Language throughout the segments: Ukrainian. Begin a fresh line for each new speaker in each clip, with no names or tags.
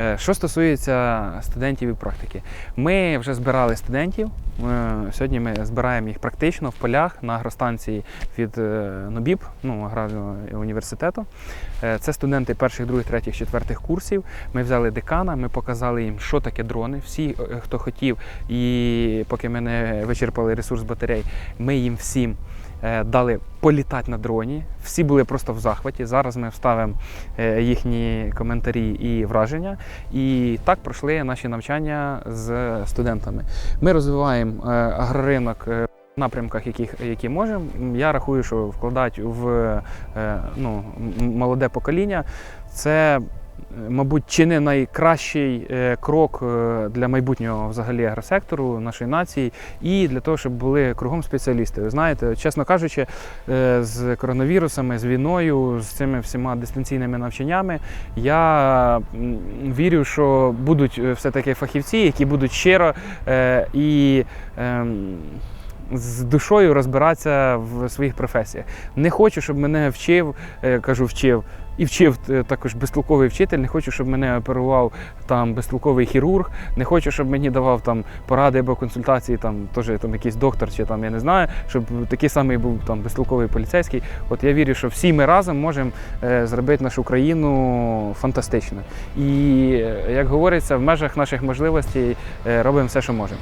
Е, Що стосується студентів і практики, ми вже збирали студентів. Е, Сьогодні ми збираємо їх практично в полях на агростанції від е, НОБІП, ну, аграрного університету. Це студенти перших, других, третіх, четвертих курсів. Ми взяли декана, ми показали їм, що таке дрони. Всі, хто хотів, і поки ми не вичерпали ресурс батарей, ми їм всім дали політати на дроні. Всі були просто в захваті. Зараз ми вставимо е, їхні коментарі і враження. І так пройшли наші навчання з студентами. Ми розвиваємо е, агроринок. е, Напрямках, яких які можемо, я рахую, що вкладати в е, ну, молоде покоління це, е, мабуть, чи не найкращий е, крок е, для майбутнього взагалі агросектору нашої нації, і для того, щоб були кругом спеціалісти. Ви знаєте, чесно кажучи, е, з коронавірусами, з війною, з цими всіма дистанційними навчаннями, я вірю, що будуть е, все-таки фахівці, які будуть щиро е, і. ем, з душою розбиратися в своїх професіях. Не хочу, щоб мене вчив, е, кажу, вчив. І вчив е, також безтолковий вчитель. Не хочу, щоб мене оперував там безтолковий хірург. Не хочу, щоб мені давав там поради або консультації, там теж там якийсь доктор чи там я не знаю, щоб такий самий був там безтолковий поліцейський. От я вірю, що всі ми разом можемо е, зробити нашу країну фантастично. І е, як говориться, в межах наших можливостей робимо все, що можемо.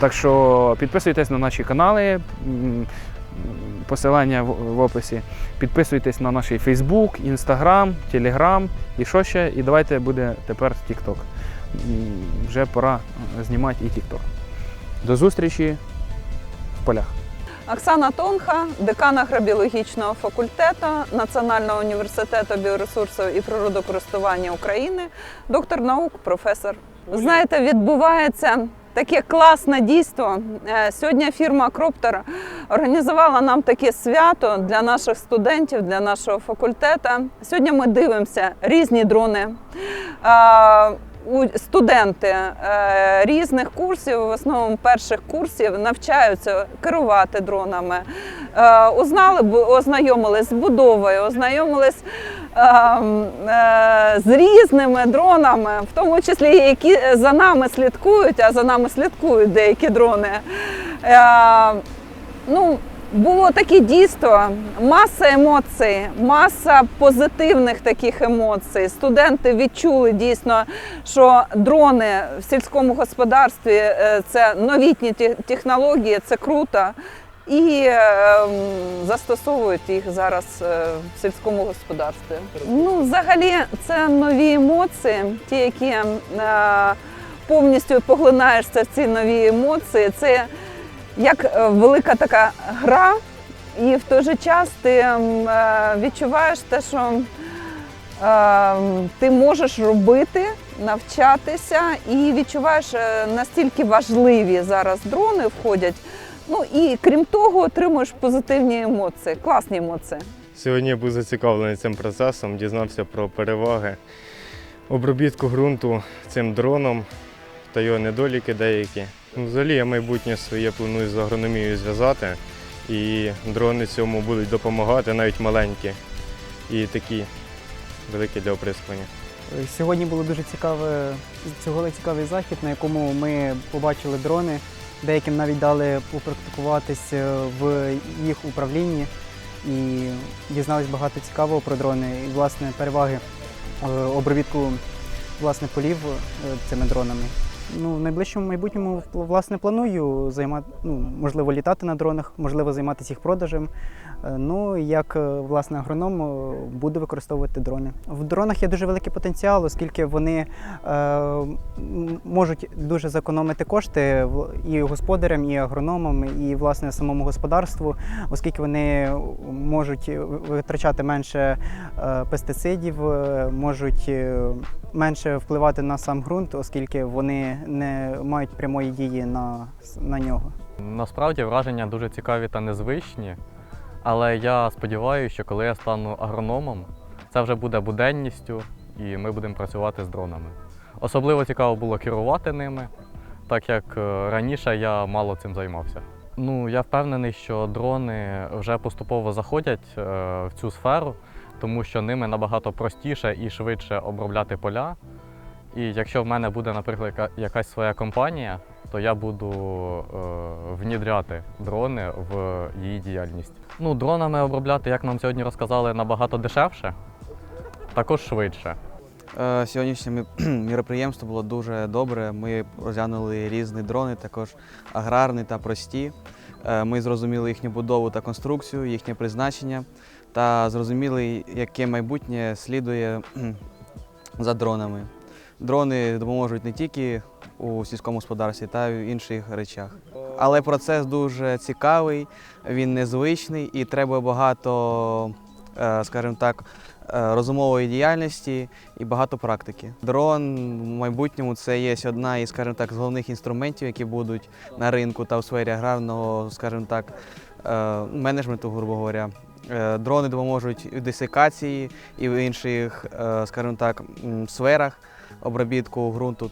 Так що підписуйтесь на наші канали, посилання в, в описі. Підписуйтесь на наш Facebook, Instagram, Telegram і що ще. І давайте буде тепер TikTok. Вже пора е, знімати і TikTok. До зустрічі в полях.
Оксана Тонха, декан агробіологічного факультету Національного університету біоресурсів і природокористування України, доктор наук, професор. Знаєте, відбувається таке класне дійство. Е, Сьогодні фірма Кроптер організувала нам таке свято для наших студентів, для нашого факультету. Сьогодні ми дивимося різні дрони. Студенти е, різних курсів, в основному перших курсів, навчаються керувати дронами. Е, узнали, ознайомились з будовою, ознайомились е, м, е, з різними дронами, в тому числі які за нами слідкують, а за нами слідкують деякі дрони. Ну, було таке дійство, маса емоцій, маса позитивних таких емоцій. Студенти відчули дійсно, що дрони в сільському господарстві е, це новітні технології, це круто. І е, застосовують їх зараз е, в сільському господарстві. Ну, взагалі, це нові емоції, ті, які е, повністю поглинаєшся в ці нові емоції. Це як е, велика така гра, і в той же час ти е, відчуваєш те, що е, ти можеш робити, навчатися, і відчуваєш настільки важливі зараз дрони входять. Ну і крім того, отримуєш позитивні емоції, класні емоції.
Сьогодні я був зацікавлений цим процесом, дізнався про переваги обробітку ґрунту цим дроном та його недоліки деякі. Ну, Взагалі я майбутнє своє планую з агрономією зв'язати, і дрони цьому будуть допомагати, навіть маленькі і такі великі для оприскування.
Сьогодні було дуже цікаве, цього цікавий захід, на якому ми побачили дрони. Деяким навіть дали попрактикуватись е, в їх управлінні і дізнались багато цікавого про дрони і власне переваги е, обробітку власне полів е, цими дронами. Ну, в найближчому майбутньому власне планую займати, ну, можливо, літати на дронах, можливо, займатися їх продажем. Е, Ну, як е, власне агроном е, буду використовувати дрони. В дронах є дуже великий потенціал, оскільки вони е, можуть дуже зекономити кошти і господарям, і агрономам, і власне самому господарству, оскільки вони можуть витрачати менше пестицидів, можуть менше впливати на сам ґрунт, оскільки вони не мають прямої дії на, на нього.
Насправді враження дуже цікаві та незвичні, але я сподіваюся, що коли я стану агрономом, це вже буде буденністю і ми будемо працювати з дронами. Особливо цікаво було керувати ними, так як е, раніше я мало цим займався. Ну, я впевнений, що дрони вже поступово заходять е, в цю сферу, тому що ними набагато простіше і швидше обробляти поля. І якщо в мене буде, наприклад, якась своя компанія, то я буду е, внідряти дрони в її діяльність. Ну, дронами обробляти, як нам сьогодні розказали, набагато дешевше, також швидше.
Е, Сьогоднішнє міроприємство було дуже добре. Ми розглянули різні дрони, також аграрні та прості. Е, Ми зрозуміли їхню будову та конструкцію, їхнє призначення та зрозуміли, яке майбутнє слідує за дронами. Дрони допоможуть не тільки у сільському господарстві, та й в інших речах. Але процес дуже цікавий, він незвичний і треба багато, е, скажімо так, е, розумової діяльності і багато практики. Дрон в майбутньому це є одна із, скажімо так, з головних інструментів, які будуть на ринку та в сфері аграрного, скажімо так, е, менеджменту, грубо говоря. Е, Дрони допоможуть у десикації і в інших, е, скажімо так, сферах обробітку ґрунту.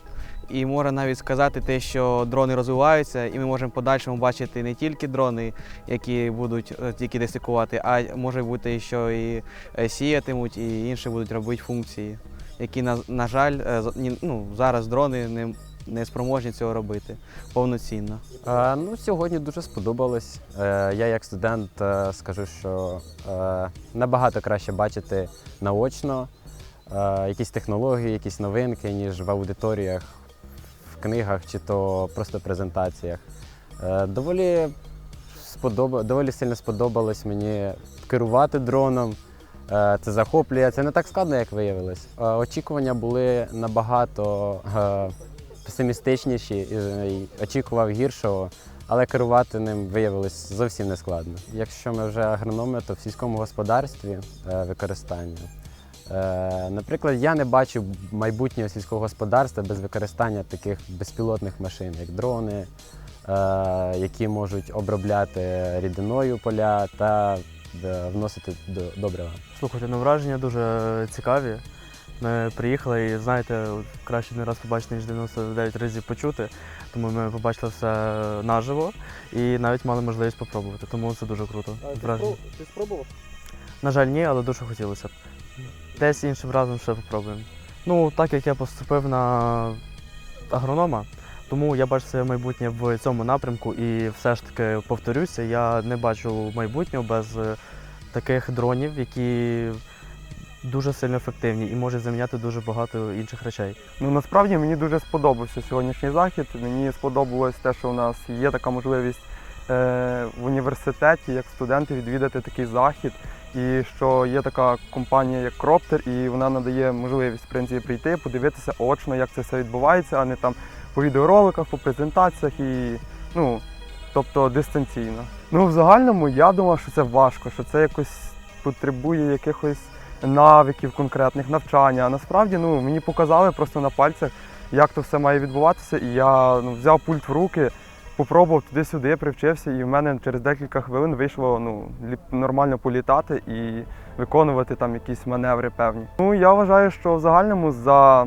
І можна навіть сказати те, що дрони розвиваються, і ми можемо подальшому бачити не тільки дрони, які будуть е, тільки десикувати, а може бути, що і е, сіятимуть, і інші будуть робити функції, які, на, на жаль, е, ну, зараз дрони не, не спроможні цього робити повноцінно.
Е, ну, сьогодні дуже сподобалось. Е, я як студент е, скажу, що е, набагато краще бачити наочно е, якісь технології, якісь новинки, ніж в аудиторіях, в книгах чи то просто презентаціях. Е, доволі, сподоба, доволі сильно сподобалось мені керувати дроном. Е, Це захоплює. Це не так складно, як виявилось. Е, Очікування були набагато песимістичніші і очікував гіршого, але керувати ним виявилось зовсім не складно. Якщо ми вже агрономи, то в сільському господарстві е, використання. Е, Наприклад, я не бачу майбутнього сільського господарства без використання таких безпілотних машин, як дрони, е, які можуть обробляти рідиною поля та вносити до- добрива.
Слухайте, ну враження дуже цікаві. Ми приїхали і знаєте, краще не раз побачити, ніж 99 разів почути. Тому ми побачили все наживо і навіть мали можливість попробувати. Тому це дуже круто. Враження.
Ти спробував?
На жаль, ні, але дуже хотілося б. Десь іншим разом ще попробуємо. Ну, так як я поступив на агронома, тому я бачу своє майбутнє в цьому напрямку і все ж таки повторюся, я не бачу майбутнього без е, таких дронів, які дуже сильно ефективні і можуть заміняти дуже багато інших речей.
Ну насправді мені дуже сподобався сьогоднішній захід. Мені сподобалось те, що у нас є така можливість е, в університеті як студенти відвідати такий захід, і що є така компанія, як Кроптер, і вона надає можливість в принципі прийти, подивитися очно, як це все відбувається, а не там по відеороликах, по презентаціях і ну, тобто дистанційно. Ну в загальному я думав, що це важко, що це якось потребує якихось навиків конкретних навчання. А насправді ну, мені показали просто на пальцях, як то все має відбуватися. І я ну, взяв пульт в руки, попробував туди-сюди, привчився, і в мене через декілька хвилин вийшло ну, нормально політати і виконувати там якісь маневри певні. Ну я вважаю, що в загальному за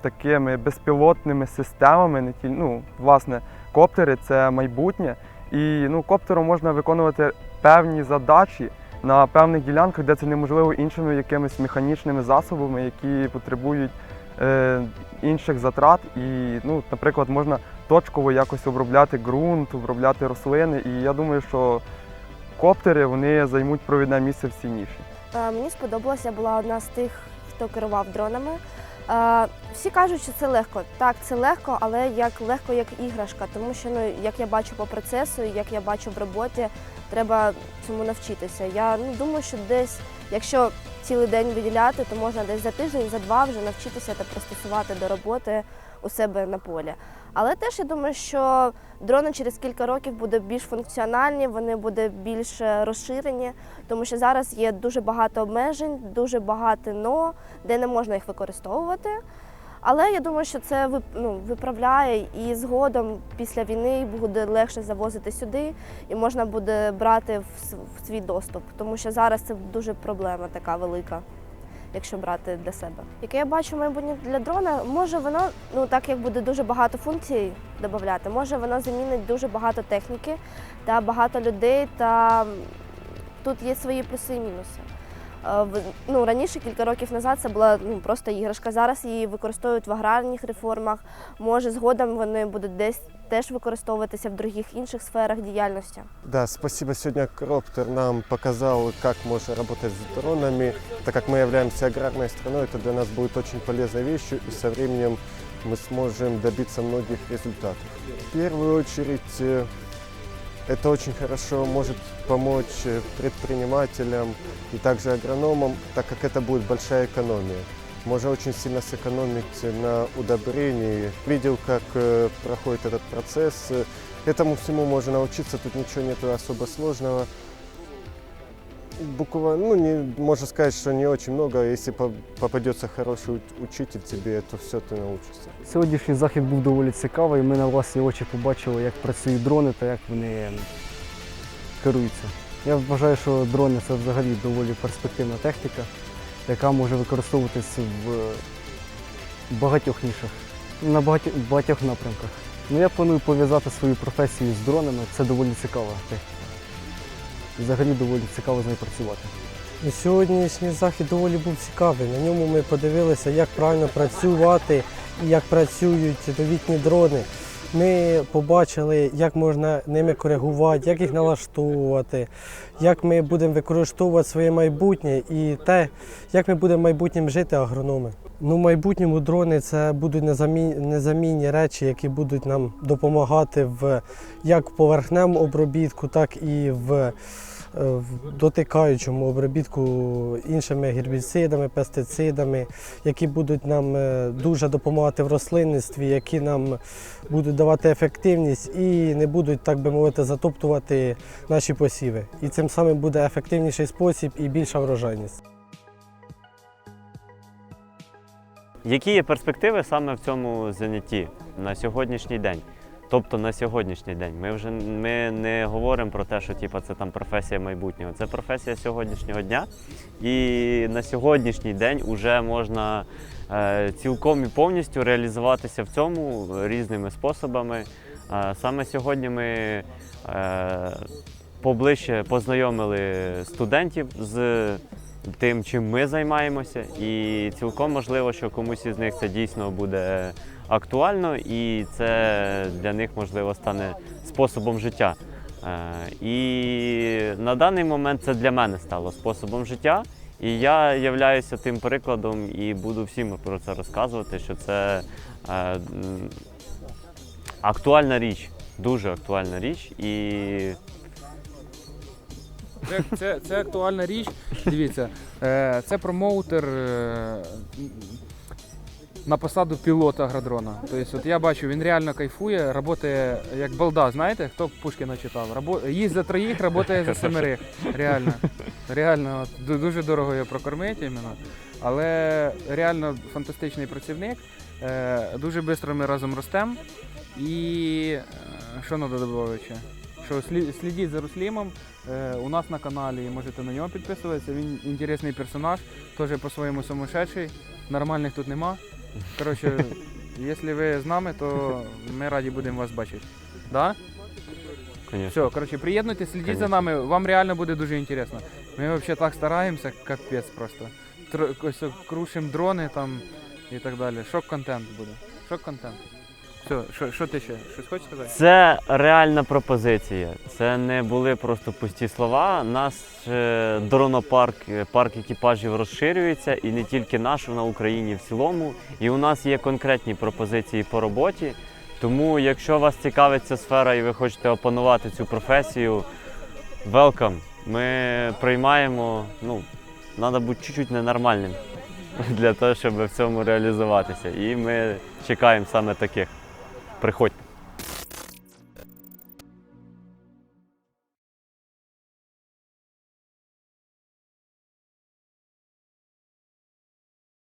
такими безпілотними системами, не тільки ну, власне, коптери це майбутнє. І ну, коптером можна виконувати певні задачі на певних ділянках, де це неможливо іншими якимись механічними засобами, які потребують е, інших затрат. І, ну, наприклад, можна точково якось обробляти ґрунт, обробляти рослини. І я думаю, що коптери вони займуть провідне місце в цій ніші.
Е, Мені сподобалося, була одна з тих, хто керував дронами. Всі кажуть, що це легко. Так, це легко, але як легко, як іграшка, тому що ну, як я бачу по процесу, як я бачу в роботі, треба цьому навчитися. Я ну, думаю, що десь, якщо цілий день виділяти, то можна десь за тиждень, за два вже навчитися та пристосувати до роботи у себе на полі. Але теж я думаю, що дрони через кілька років будуть більш функціональні, вони будуть більш е, розширені, тому що зараз є дуже багато обмежень, дуже багато но, де не можна їх використовувати. Але я думаю, що це ну, виправляє і згодом після війни буде легше завозити сюди і можна буде брати в свій доступ, тому що зараз це дуже проблема така велика. Якщо брати для себе, яке я бачу майбутнє для дрона, може воно, ну так як буде дуже багато функцій додати, може воно замінить дуже багато техніки та багато людей, та тут є свої плюси і мінуси. Е, в- Ну, раніше, кілька років назад, це була ну, просто іграшка. Зараз її використовують в аграрних реформах. Може, згодом вони будуть десь теж використовуватися в других інших сферах діяльності.
Да, спасибо. Сегодня Кроптер нам показал, как можно работать с дронами. Так как мы являемся аграрной страной, это для нас будет очень полезной вещью, и со временем мы сможем добиться многих результатов. В первую очередь, э, это очень хорошо может помочь э, предпринимателям и также агрономам, так как это будет большая экономия. Можно очень сильно сэкономить на удобрении. Видел, как э, проходит этот процесс. Э, Этому всему можно научиться, тут ничего нет особо сложного. Буквально, ну, не, можно сказать, что не очень много. Если по- попадется хороший у- учитель тебе, то все ты научишься.
Сьогоднішній захід був доволі цікавий. Ми на власні очі побачили, як працюють дрони та як вони керуються. Я вважаю, що дрони це взагалі доволі перспективна техніка, яка може використовуватися в багатьох нішах, на багатьох, багатьох напрямках. Ну, я планую пов'язати свою професію з дронами. Це доволі цікава техніка. І взагалі доволі цікаво з нею працювати.
Сьогоднішній захід доволі був цікавий. На ньому ми подивилися, як правильно працювати і як працюють новітні дрони. Ми побачили, як можна ними коригувати, як їх налаштовувати, як ми будемо використовувати своє майбутнє і те, як ми будемо майбутнім жити агрономи. Ну, в майбутньому дрони це будуть незамінні, незамінні речі, які будуть нам допомагати в як в поверхневому обробітку, так і в в дотикаючому обробітку іншими гербіцидами, пестицидами, які будуть нам е, дуже допомагати в рослинництві, які нам будуть давати ефективність і не будуть, так би мовити, затоптувати наші посіви. І цим самим буде ефективніший спосіб і більша врожайність.
Які є перспективи саме в цьому занятті на сьогоднішній день? Тобто на сьогоднішній день. Ми вже ми не говоримо про те, що типу, це там професія майбутнього. Це професія сьогоднішнього дня. І на сьогоднішній день вже можна е, цілком і повністю реалізуватися в цьому різними способами. Е, саме сьогодні ми е, поближче познайомили студентів з тим, чим ми займаємося, і цілком можливо, що комусь із них це дійсно буде актуально, і це для них можливо стане способом життя. Е, І на даний момент це для мене стало способом життя. І я являюся тим прикладом і буду всім про це розказувати, що це е, актуальна річ, дуже актуальна річ. І
Це, це, це актуальна річ. Дивіться, е, це промоутер е, на посаду пілота агродрона. Тобто, от я бачу, він реально кайфує, працює як балда, знаєте, хто Пушкіна читав? Рабо... Їсть за троїх, працює за семерих. Реально. Реально, от, дуже дорого його прокормити іменно. Але реально фантастичний працівник. Е, дуже швидко ми разом ростемо. І що треба додати? Що слі- слідіть за Руслімом. Е, у нас на каналі і можете на нього підписуватися. Він інтересний персонаж, теж по-своєму сумасшедший. Нормальних тут нема. Коротше, якщо ви з нами, то ми раді будемо вас бачити. Да? Все, коротше, приєднуйтесь, слідіть за нами, вам реально буде дуже інтересно. Ми взагалі так стараємося, капець просто. Тр- крушимо дрони там і так далі. Шок-контент буде. Шок-контент. Все, що, що ти ще? Щось хочеш сказати?
Це реальна пропозиція. Це не були просто пусті слова. Наш е, дронопарк, е, парк екіпажів розширюється і не тільки наш, на Україні в цілому. І у нас є конкретні пропозиції по роботі. Тому, якщо вас цікавить ця сфера і ви хочете опанувати цю професію, welcome. Ми приймаємо. Ну, треба бути чуть-чуть ненормальним для того, щоб в цьому реалізуватися. І ми чекаємо саме таких. Приходьте.